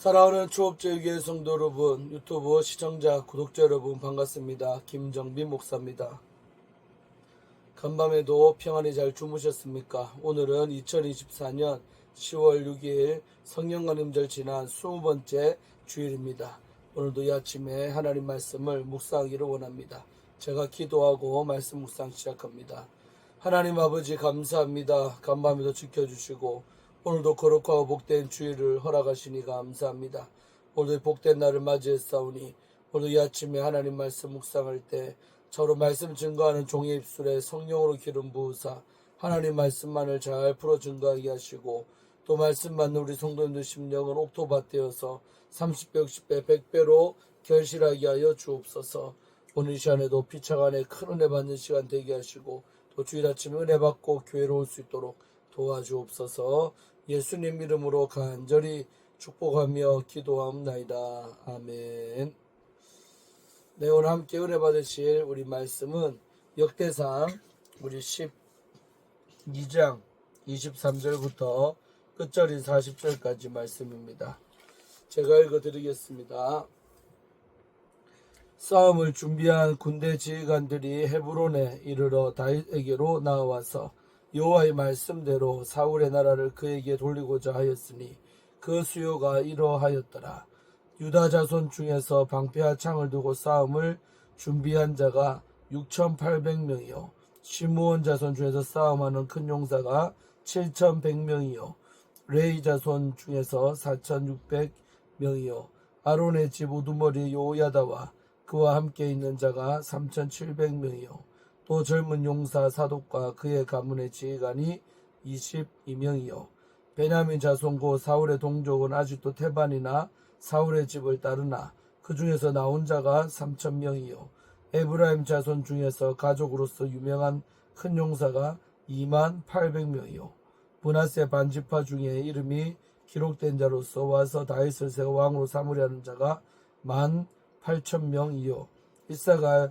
사랑하는 초업제교회 성도 여러분, 유튜브 시청자, 구독자 여러분 반갑습니다. 김정빈 목사입니다. 간밤에도 평안히 잘 주무셨습니까? 오늘은 2024년 10월 6일 성령관임절 지난 20번째 주일입니다. 오늘도 이 아침에 하나님 말씀을 묵상하기를 원합니다. 제가 기도하고 말씀 묵상 시작합니다. 하나님 아버지 감사합니다. 간밤에도 지켜주시고 오늘도 거룩하고 복된 주일을 허락하시니 감사합니다. 오늘도 복된 날을 맞이했사오니 오늘도 이 아침에 하나님 말씀 묵상할 때 저로 말씀 증거하는 종의 입술에 성령으로 기름 부으사 하나님 말씀만을 잘 풀어 증거하게 하시고 또 말씀 받는 우리 성도님들 심령은 옥토밭 되어서 30배, 60배, 100배로 결실하게 하여 주옵소서 오늘 이 시간에도 피차간에 큰 은혜 받는 시간 되게 하시고 또 주일 아침 은혜 받고 교회로 올 수 있도록 도와주옵소서 예수님 이름으로 간절히 축복하며 기도합나이다. 아멘. 네, 오늘 함께 은혜 받으실 우리 말씀은 역대상 우리 12장 23절부터 끝절인 40절까지 말씀입니다. 제가 읽어드리겠습니다. 싸움을 준비한 군대 지휘관들이 헤브론에 이르러 다윗에게로 나와서 여호와의 말씀대로 사울의 나라를 그에게 돌리고자 하였으니 그 수요가 이러하였더라. 유다 자손 중에서 방패와 창을 두고 싸움을 준비한 자가 6,800명이요. 시므온 자손 중에서 싸움하는 큰 용사가 7,100명이요. 레이 자손 중에서 4,600명이요. 아론의 집 우두머리 요야다와 그와 함께 있는 자가 3,700명이요. 또 젊은 용사 사독과 그의 가문의 지휘관이 22명이요. 베냐민 자손 고 사울의 동족은 아직도 태반이나 사울의 집을 따르나 그 중에서 나온 자가 3천명이요. 에브라임 자손 중에서 가족으로서 유명한 큰 용사가 2만 800명이요. 분하세 반지파 중에 이름이 기록된 자로서 와서 다윗을 새 왕으로 삼으려는 자가 만 8천 명이요. 이사가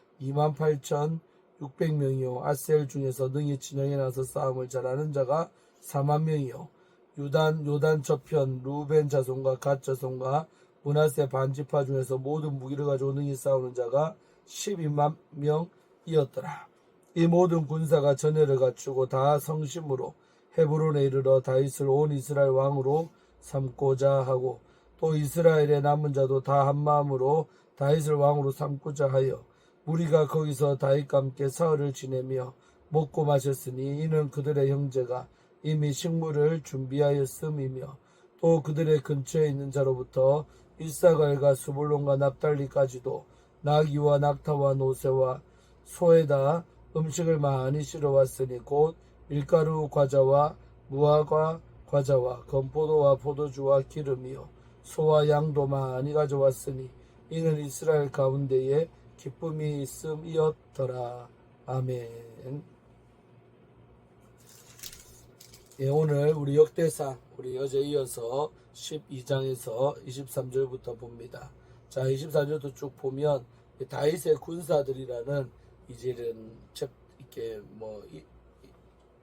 2만 8천 600명이요 아셀 중에서 능히 진영에 나서 싸움을 잘하는 자가 4만 명이요 유단 요단 저편 루벤 자손과 갓 자손과 문하세 반지파 중에서 모든 무기를 가지고 능히 싸우는 자가 12만 명이었더라. 이 모든 군사가 전열을 갖추고 다 성심으로 헤브론에 이르러 다윗을 온 이스라엘 왕으로 삼고자 하고 또 이스라엘의 남은 자도 다 한 마음으로 다윗을 왕으로 삼고자 하여 우리가 거기서 다윗과 함께 사흘을 지내며 먹고 마셨으니 이는 그들의 형제가 이미 식물을 준비하였음이며 또 그들의 근처에 있는 자로부터 일사갈과 수불론과 납달리까지도 나귀와 낙타와 노새와 소에다 음식을 많이 실어왔으니 곧 밀가루 과자와 무화과 과자와 건포도와 포도주와 기름이요 소와 양도 많이 가져왔으니 이는 이스라엘 가운데에 기쁨이 있음이었더라 아멘. 예, 오늘 우리 역대상 우리 어제 이어서 12장에서 23절부터 봅니다. 자, 24절도 쭉 보면 이 다윗의 군사들이라는 이제는 책 이렇게 뭐 이,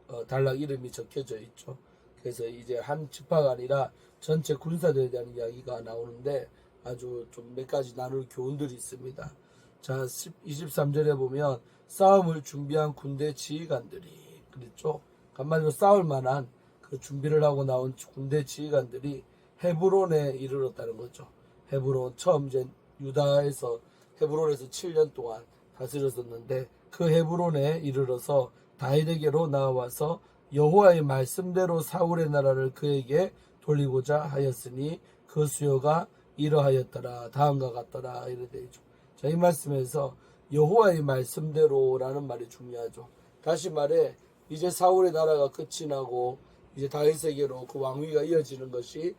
어, 단락 이름이 적혀져 있죠. 그래서 이제 한 지파가 아니라 전체 군사들에 대한 이야기가 나오는데 아주 좀 몇 가지 나눌 교훈들이 있습니다. 자, 23절에 보면 싸움을 준비한 군대 지휘관들이 그랬죠. 간만에 싸울 만한 그 준비를 하고 나온 군대 지휘관들이 헤브론에 이르렀다는 거죠. 헤브론 처음 이제 유다에서 헤브론에서 7년 동안 다스렸었는데 그 헤브론에 이르러서 다윗에게로 나와서 여호와의 말씀대로 사울의 나라를 그에게 돌리고자 하였으니 그 수요가 이러하였더라 다음과 같더라 이래 되죠. 자 이 말씀에서 여호와의 말씀대로라는 말이 중요하죠. 다시 말해 이제 사울의 나라가 끝이 나고 이제 다윗에게로 그 왕위가 이어지는 것이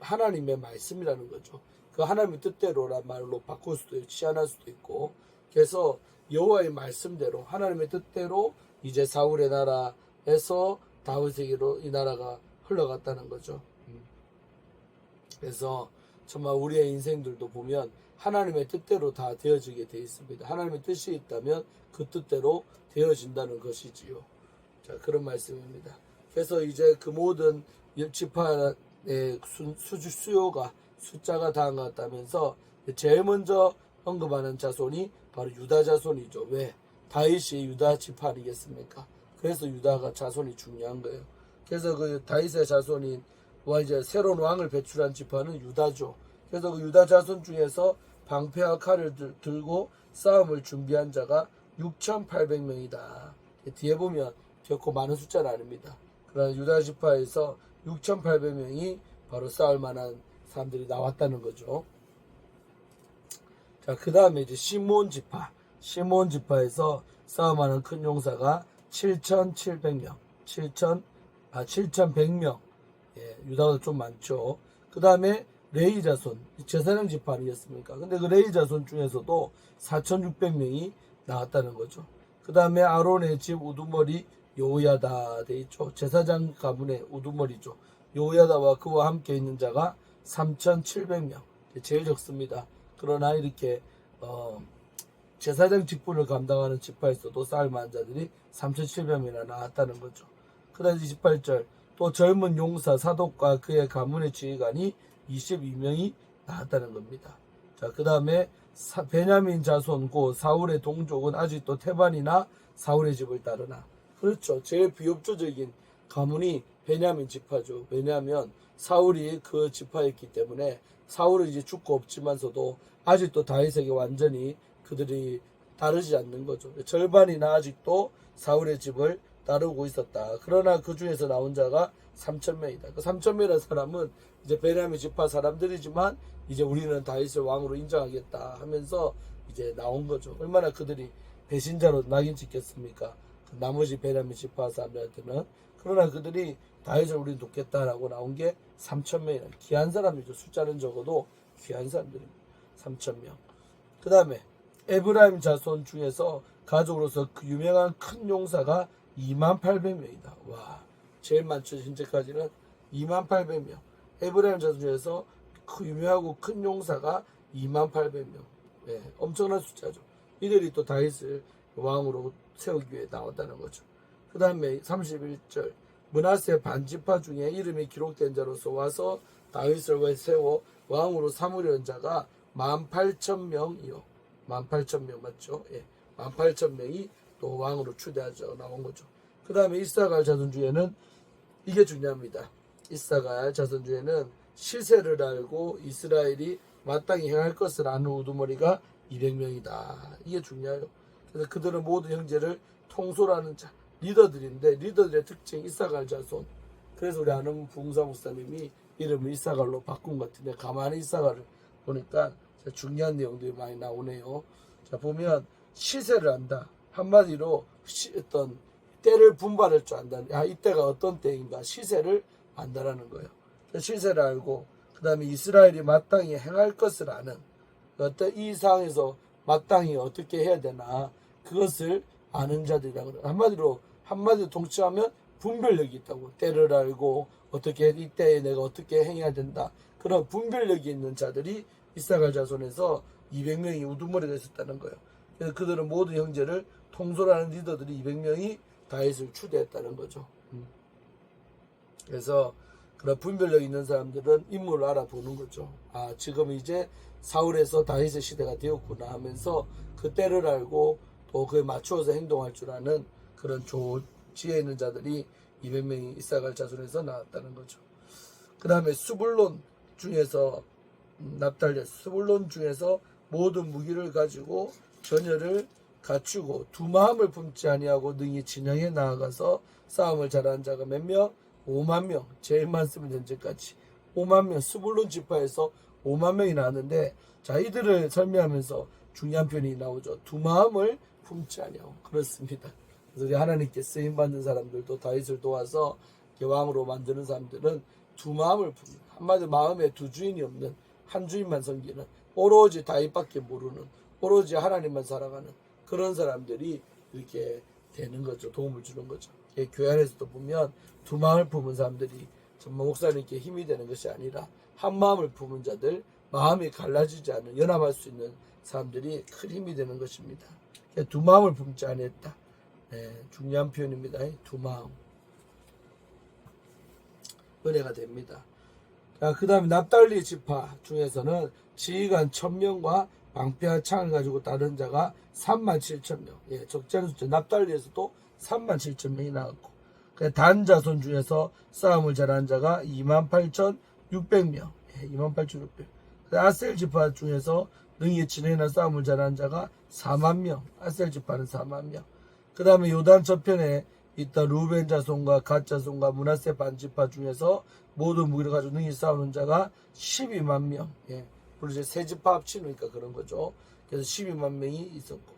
하나님의 말씀이라는 거죠. 그 하나님의 뜻대로란 말로 바꿀 수도 있고 치환할 수도 있고 그래서 여호와의 말씀대로 하나님의 뜻대로 이제 사울의 나라에서 다윗에게로 이 나라가 흘러갔다는 거죠. 음. 그래서 정말 우리의 인생들도 보면 하나님의 뜻대로 다 되어지게 돼 있습니다. 하나님의 뜻이 있다면 그 뜻대로 되어진다는 것이지요. 자, 그런 말씀입니다. 그래서 이제 그 모든 지파의 수, 수, 수요가 숫자가 것 같다면서 제일 먼저 언급하는 자손이 바로 유다 자손이죠. 왜? 다윗이 유다 지파 아니겠습니까? 그래서 유다가 자손이 중요한 거예요. 그래서 그 다윗의 자손인 와 이제 새로운 왕을 배출한 지파는 유다죠. 그래서 그 유다 자손 중에서 방패와 칼을 들, 들고 싸움을 준비한 자가 6,800명이다. 뒤에 보면 결코 많은 숫자는 아닙니다. 그러나 유다 지파에서 6,800명이 바로 싸울 만한 사람들이 나왔다는 거죠. 자, 그 다음에 이제 시몬 지파. 시몬 지파에서 싸움하는 큰 용사가 7,700명. 7,000, 아, 7,100명. 예, 유다가 좀 많죠. 그 다음에 레이 자손, 제사장 아니겠습니까? 근데 그 레이 자손 중에서도 4,600명이 나왔다는 거죠. 그 다음에 아론의 집 우두머리 요야다 돼 있죠. 제사장 가문의 우두머리죠. 요야다와 그와 함께 있는 자가 3,700명. 제일 적습니다. 그러나 이렇게 어, 제사장 직분을 감당하는 지파에서도 싸울만한 자들이 3,700명이나 나왔다는 거죠. 그 다음 28절 또 젊은 용사 사독과 그의 가문의 지휘관이 22명이 나왔다는 겁니다. 자, 그 다음에 베냐민 자손 고 사울의 동족은 아직도 태반이나 사울의 집을 따르나 그렇죠. 제일 비협조적인 가문이 베냐민 지파죠. 왜냐하면 사울이 그 지파였기 때문에 사울은 이제 죽고 없지만서도 아직도 다윗에게 완전히 그들이 따르지 않는 거죠. 절반이나 아직도 사울의 집을 따르고 있었다. 그러나 그 중에서 나온 자가 3천 명이다. 그 3천 명이라는 사람은 이제 베냐민 지파 사람들이지만 이제 우리는 다윗을 왕으로 인정하겠다 하면서 이제 나온 거죠. 얼마나 그들이 배신자로 낙인 찍겠습니까? 그 나머지 베냐민 지파 사람들한테는 그러나 그들이 다윗을 우리는 돕겠다라고 나온 게 3천 명이라 귀한 사람이죠. 숫자는 적어도 귀한 사람들입니다. 3천 명. 그 다음에 에브라임 자손 중에서 가족으로서 그 유명한 큰 용사가 2만 800명이다. 와, 제일 많죠. 현재까지는 2만 800명. 에브라임 자손 중에서 그 유명하고 큰 용사가 2만 800명. 예, 엄청난 숫자죠. 이들이 또 다윗을 왕으로 세우기 위해 나왔다는 거죠. 그 다음에 31절 문하세 반지파 중에 이름이 기록된 자로서 와서 다윗을 세워 왕으로 삼으려는 자가 18,000명이요. 18,000명 맞죠? 예. 18,000명이 또 왕으로 추대하죠. 나온 거죠. 그 다음에 이사갈 자손 중에는 이게 중요합니다. 이사갈 자손 중에는 시세를 알고 이스라엘이 마땅히 행할 것을 아는 우두머리가 200명이다. 이게 중요해요. 그래서 그들은 모든 형제를 통솔하는 자, 리더들인데 리더들의 특징 이사갈 자손. 그래서 우리 아는 부흥사 목사님이 이름을 이사갈로 바꾼 것 같은데 가만히 이사갈을 보니까 중요한 내용들이 많이 나오네요. 자 보면 시세를 안다. 한마디로 시, 어떤 때를 분발할 줄 안다. 아 이때가 어떤 때인가 시세를 안다라는 거예요. 시세를 알고 그 다음에 이스라엘이 마땅히 행할 것을 아는 어떤 이 상황에서 마땅히 어떻게 해야 되나 그것을 아는 자들이라고. 한마디로 한마디로 동치하면 분별력이 있다고 때를 알고 어떻게 이때에 내가 어떻게 행해야 된다 그런 분별력이 있는 자들이 이사갈 자손에서 200명이 우두머리가 있었다는 거예요. 그래서 그들은 모든 형제를 통솔하는 리더들이 200명이 다윗을 추대했다는 거죠. 음. 그래서 그런 분별력 있는 사람들은 인물을 알아보는 거죠. 아 지금 이제 사울에서 다윗의 시대가 되었구나 하면서 그 때를 알고 또 그에 맞추어서 행동할 줄 아는 그런 좋은 지혜 있는 자들이 200명이 이사갈 자손에서 나왔다는 거죠. 그 다음에 수불론 중에서 음, 납달리 수불론 중에서 모든 무기를 가지고 전열을 갖추고 두 마음을 품지 아니하고 능히 진영에 나아가서 싸움을 잘하는 자가 몇 명? 5만 명. 제일 많습니다. 현재까지. 5만 명. 수불론 지파에서 5만 명이 나왔는데 자 이들을 설명하면서 중요한 표현이 나오죠. 두 마음을 품지 아니하고 그렇습니다. 그래서 우리 하나님께 쓰임 받는 사람들도 다윗을 도와서 왕으로 만드는 사람들은 두 마음을 품는 한마디로 마음에 두 주인이 없는 한 주인만 섬기는 오로지 다윗밖에 모르는 오로지 하나님만 살아가는 그런 사람들이 이렇게 되는 거죠. 도움을 주는 거죠. 예, 교회 안에서도 보면 두 마음을 품은 사람들이 정말 목사님께 힘이 되는 것이 아니라 한 마음을 품은 자들 마음이 갈라지지 않은 연합할 수 있는 사람들이 큰 힘이 되는 것입니다. 예, 두 마음을 품지 않았다. 예, 중요한 표현입니다. 예, 두 마음. 은혜가 됩니다. 자, 그 다음에 납달리 지파 중에서는 지휘관 1000명과 방패와 창을 가지고 따른 자가 3만 7천 명. 예, 않은 숫자. 납달리에서도 3만 7천 명이 나왔고. 그단 자손 중에서 싸움을 잘한 자가 2만 8천 600명. 예, 2만 8천 600. 그 아셀 지파 중에서 능히 진행이나 싸움을 잘한 자가 4만 명. 아셀 지파는 4만 명. 그 다음에 요단 저편에 있던 루벤 자손과 갓 자손과 문하세 반지파 중에서 모든 무기를 가지고 능히 싸우는 자가 12만 명. 예. 물론 이제 세 지파 합치니까 그런 거죠. 그래서 12만 명이 있었고.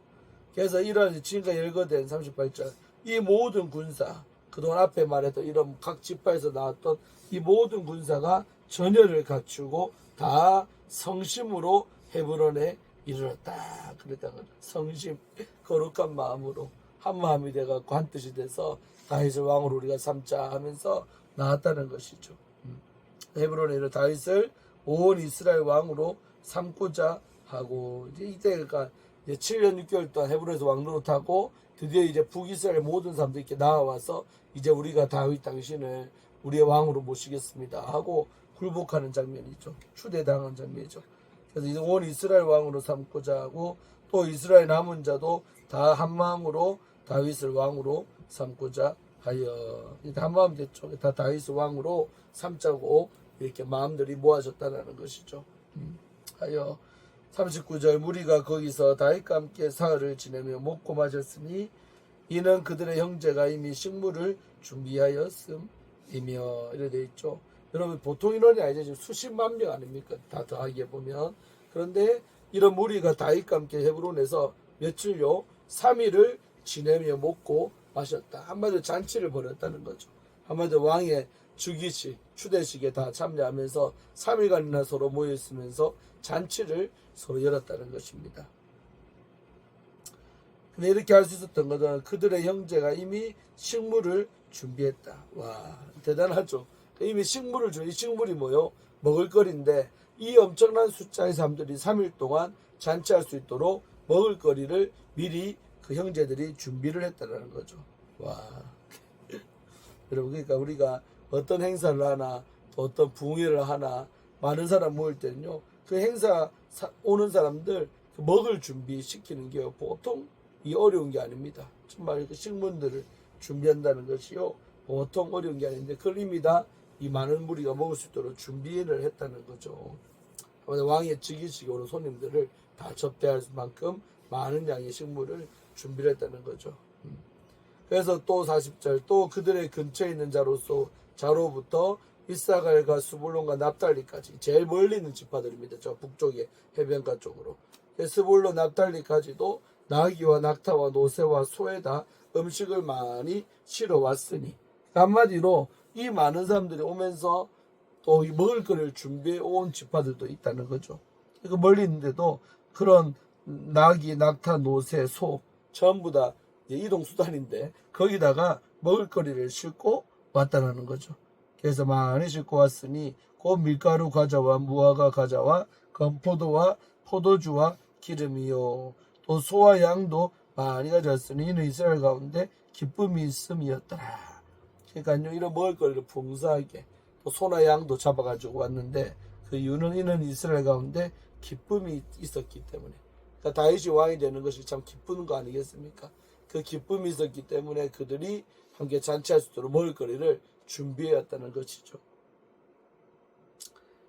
그래서 이런 지금까지 열거된 38절 이 모든 군사 그동안 앞에 말했던 이런 각 지파에서 나왔던 이 모든 군사가 전열을 갖추고 다 성심으로 헤브론에 이르렀다 그랬다는 거죠. 성심 거룩한 마음으로 한 마음이 돼갖고 한 뜻이 돼서 다윗을 왕으로 우리가 삼자 하면서 나왔다는 것이죠. 음. 헤브론에 이르 다윗을 온 이스라엘 왕으로 삼고자 하고 이제 이때가 이제 7년 6개월 동안 헤브론에서 왕 노릇하고 드디어 이제 북이스라엘 모든 사람들이 이렇게 나와서 이제 우리가 다윗 당신을 우리의 왕으로 모시겠습니다 하고 굴복하는 장면이죠. 추대당하는 장면이죠. 그래서 이제 온 이스라엘 왕으로 삼고자 하고 또 이스라엘 남은 자도 다 한 마음으로 다윗을 왕으로 삼고자 하여 이제 한 마음 됐죠. 다 다윗을 왕으로 삼자고 이렇게 마음들이 모아졌다는 것이죠. 음, 하여 39절 무리가 거기서 다윗과 함께 사흘을 지내며 먹고 마셨으니 이는 그들의 형제가 이미 식물을 준비하였음이며 이래 돼 있죠. 여러분 보통 인원이 아니죠. 지금 수십만 명 아닙니까? 다 더하게 보면 그런데 이런 무리가 다윗과 함께 헤브론에서 며칠요 3일을 지내며 먹고 마셨다. 한마디로 잔치를 벌였다는 거죠. 한마디로 왕의 주기식, 추대식에 다 참여하면서 3일간이나 서로 모여 있으면서 잔치를 서로 열었다는 것입니다. 근데 이렇게 할 수 있었던 것은 그들의 형제가 이미 식물을 준비했다. 와, 대단하죠. 이미 식물을 준, 이 식물이 뭐요? 먹을거리인데 이 엄청난 숫자의 사람들이 3일 동안 잔치할 수 있도록 먹을거리를 미리 그 형제들이 준비를 했다는 거죠. 와. 여러분, 그러니까 우리가 어떤 행사를 하나, 또 어떤 부흥회를 하나, 많은 사람 모일 때는요, 그 행사 사- 오는 사람들 그 먹을 준비 시키는 게 보통 이 어려운 게 아닙니다. 정말 그 식문들을 준비한다는 것이요, 보통 어려운 게 아닌데, 그걸 이미 다이 많은 무리가 먹을 수 있도록 준비를 했다는 거죠. 왕의 즉위식에 오는 손님들을 다 접대할 만큼 많은 양의 식물을 준비를 했다는 거죠. 음. 그래서 또 40절 또 그들의 근처에 있는 자로서 자로부터 이사갈과 수볼론과 납달리까지 제일 멀리 있는 지파들입니다. 저 북쪽의 해변가 쪽으로. 스볼론 납달리까지도 나귀와 낙타와 노새와 소에다 음식을 많이 실어 왔으니 한마디로 이 많은 사람들이 오면서 또이 먹을 거를 준비해 온 지파들도 있다는 거죠. 그 멀리 있는데도 그런 낙이, 낙타, 노새, 소 전부 다 이동 수단인데 거기다가 먹을 거리를 싣고 왔다는 거죠. 그래서 많이 싣고 왔으니 곧 밀가루 과자와 무화과 과자와 건포도와 포도주와 기름이요 또 소와 양도 많이 가졌으니 이는 이스라엘 가운데 기쁨이 있음이었더라. 그러니까 이런 먹을 거리를 풍성하게 또 소나 양도 잡아가지고 왔는데 그 이유는 이는 이스라엘 가운데 기쁨이 있었기 때문에 그러니까 다윗이 왕이 되는 것이 참 기쁜 거 아니겠습니까? 그 기쁨이 있었기 때문에 그들이 함께 잔치할 수 있도록 먹을 거리를 준비해왔다는 것이죠.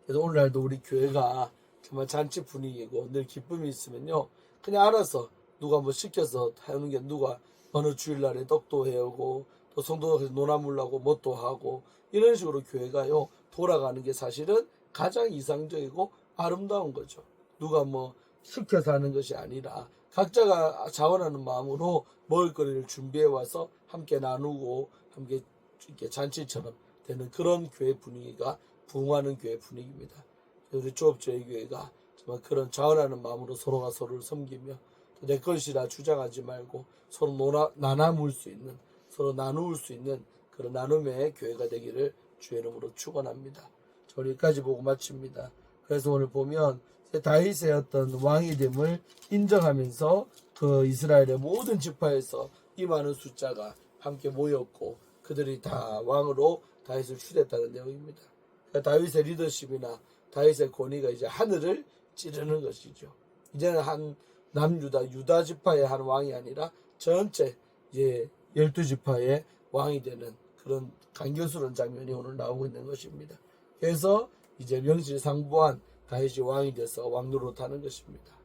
그래서 오늘날도 우리 교회가 정말 잔치 분위기고 늘 기쁨이 있으면요 그냥 알아서 누가 뭐 시켜서 하는 게 누가 어느 주일날에 떡도 해오고 또 성도가 노나물라고 뭣도 하고 이런 식으로 교회가요 돌아가는 게 사실은 가장 이상적이고 아름다운 거죠. 누가 뭐 시켜서 하는 것이 아니라 각자가 자원하는 마음으로 먹을거리를 준비해 와서 함께 나누고 함께 이렇게 잔치처럼 되는 그런 교회 분위기가 부흥하는 교회 분위기입니다. 우리 조업주의 교회가 정말 그런 자원하는 마음으로 서로가 서로를 섬기며 또내 것이라 주장하지 말고 서로 노나, 나눠물 수 있는 서로 나누을 수 있는 그런 나눔의 교회가 되기를 주의 이름으로 축원합니다. 저리까지 보고 마칩니다. 그래서 오늘 보면 다윗의 어떤 왕이 됨을 인정하면서 그 이스라엘의 모든 지파에서 이 많은 숫자가 함께 모였고 그들이 다 왕으로 다윗을 추대했다는 내용입니다. 그러니까 다윗의 리더십이나 다윗의 권위가 이제 하늘을 찌르는 것이죠. 이제는 한 남유다 유다 지파의 한 왕이 아니라 전체 이제 열두 지파의 왕이 되는 그런 강교스러운 장면이 오늘 나오고 있는 것입니다. 그래서 이제 명실상부한 다윗이 왕이 돼서 왕노로 타는 것입니다.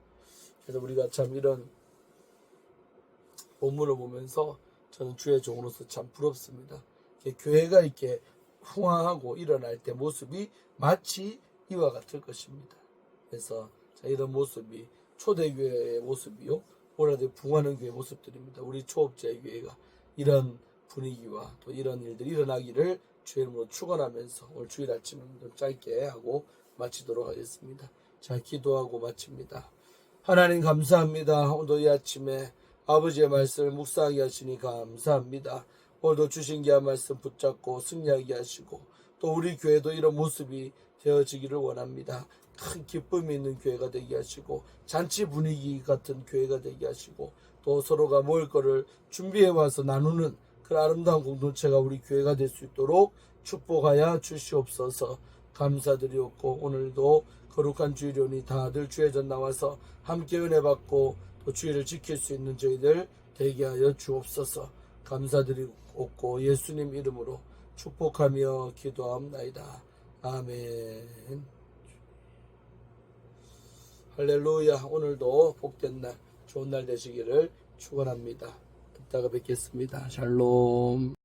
그래서 우리가 참 이런 본문을 보면서 저는 주의 종으로서 참 부럽습니다. 교회가 이렇게 흥황하고 일어날 때 모습이 마치 이와 같을 것입니다. 그래서 자, 이런 모습이 초대교회의 모습이요. 오라대 붕하는 교회 모습들입니다. 우리 초업자의 교회가 이런 분위기와 또 이런 일들이 일어나기를 주의 이름으로 축원하면서 오늘 주일 아침은 좀 짧게 하고 마치도록 하겠습니다. 자 기도하고 마칩니다. 하나님 감사합니다. 오늘도 이 아침에 아버지의 말씀을 묵상하게 하시니 감사합니다. 오늘도 주신 귀한 말씀 붙잡고 승리하게 하시고 또 우리 교회도 이런 모습이 되어지기를 원합니다. 큰 기쁨이 있는 교회가 되게 하시고 잔치 분위기 같은 교회가 되게 하시고 또 서로가 모일 거를 준비해 와서 나누는 그 아름다운 공동체가 우리 교회가 될 수 있도록 축복하여 주시옵소서 감사드리옵고 오늘도 거룩한 주일이오니 다들 주의 전 나와서 함께 은혜 받고 또 주의를 지킬 수 있는 저희들 되게 하여 주옵소서. 감사드리옵고 예수님 이름으로 축복하며 기도합나이다. 아멘. 할렐루야. 오늘도 복된 날 좋은 날 되시기를 축원합니다. 듣다가 뵙겠습니다. 샬롬